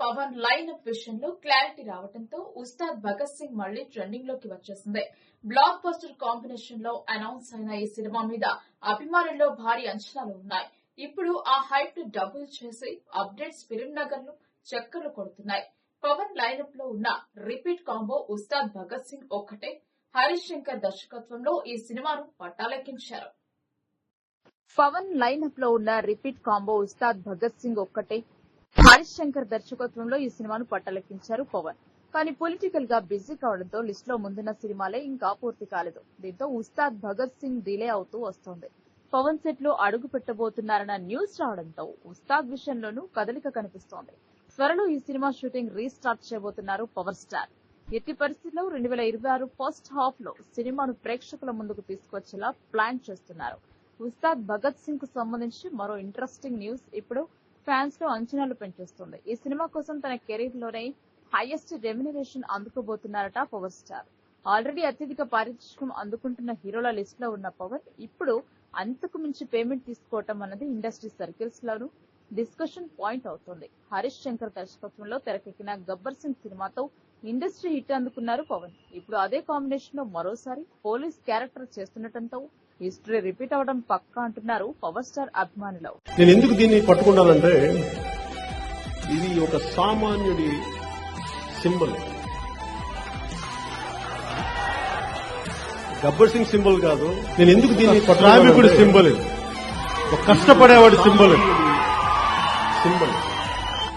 Pawan line విషయంలో clarity రావడంతో ఉస్తాద్ భగత్ సింగ్ మళ్ళీ ట్రెండింగ్లోకి వచ్చేసింది. బ్లాక్ బస్టర్ కాంబినేషన్లో అనౌన్స్ అయిన ఈ సినిమా మీద అభిమానుల్లో భారీ అంచనాలు ఉన్నాయి. ఇప్పుడు ఆ హైప్ను డబుల్ చేసి అప్డేట్స్ ఫిలిం నగర్లో చక్కర్లు కొడుతున్నాయి. పవన్ లైనప్లో ఉన్న రిపీట్ కాంబో ఉస్తాద్ భగత్ సింగ్ ఒక్కటే. హరీష్ శంకర్ దర్శకత్వంలో ఈ సినిమాను పట్టాలెక్కించారు పవన్ లైనప్లో ఉన్న రిపీట్ కాంబో ఉస్తాద్ భగత్ సింగ్ ఒక్కటే. హరీష్ శంకర్ దర్శకత్వంలో ఈ సినిమాను పట్టలెక్కించారు పవన్. కానీ పొలిటికల్గా బిజీ కావడంతో లిస్ట్లో ముందున్న సినిమాలే ఇంకా పూర్తి కాలేదు. దీంతో ఉస్తాద్ భగత్ సింగ్ డిలే అవుతూ వస్తోంది. పవన్ సెట్లో అడుగు పెట్టబోతున్నారన్న న్యూస్ రావడంతో ఉస్తాద్ విషయంలోనూ కదలిక కనిపిస్తోంది. త్వరలో ఈ సినిమా షూటింగ్ రీస్టార్ట్ చేయబోతున్నారు పవర్ స్టార్. ఎట్టి పరిస్థితుల్లో రెండు వేల ఇరవై ఆరు ఫస్ట్ హాఫ్లో సినిమాను ప్రేక్షకుల ముందుకు తీసుకొచ్చేలా ప్లాన్ చేస్తున్నారు. ఉస్తాద్ భగత్ సింగ్కు సంబంధించి మరో ఇంట్రెస్టింగ్ న్యూస్ ఇప్పుడు ఫ్యాన్స్లో అంచనాలు పెంచేస్తుంది. ఈ సినిమా కోసం తన కెరీర్లోనే హైయెస్ట్ రెమ్యునరేషన్ అందుకోబోతున్నారట పవర్ స్టార్. ఆల్రెడీ అత్యధిక పారితోషికం అందుకుంటున్న హీరోల లిస్ట్లో ఉన్న పవన్ ఇప్పుడు అంతకు మించి పేమెంట్ తీసుకోవటం అన్నది ఇండస్ట్రీ సర్కిల్స్ లోనూ డిస్కషన్ పాయింట్ అవుతోంది. హరీష్ శంకర్ దర్శకత్వంలో తెరకెక్కిన గబ్బర్ సింగ్ సినిమాతో ఇండస్ట్రీ హిట్ అందుకున్నారు పవన్. ఇప్పుడు అదే కాంబినేషన్లో మరోసారి పోలీస్ క్యారెక్టర్ చేస్తుండటంతో హిస్టరీ రిపీట్ అవడం పక్కా అంటున్నారు పవర్ స్టార్ అభిమానులు. నేను ఎందుకు దీన్ని పట్టుకున్నానంటే ఇది ఒక సామాన్యుడి సింబల్. గబ్బర్ సింగ్ సింబల్ కాదు. నేను ఎందుకు దీన్ని శ్రామికుడి సింబల్ ఇది. ఒక కష్టపడేవాడి సింబల్. సింబల్.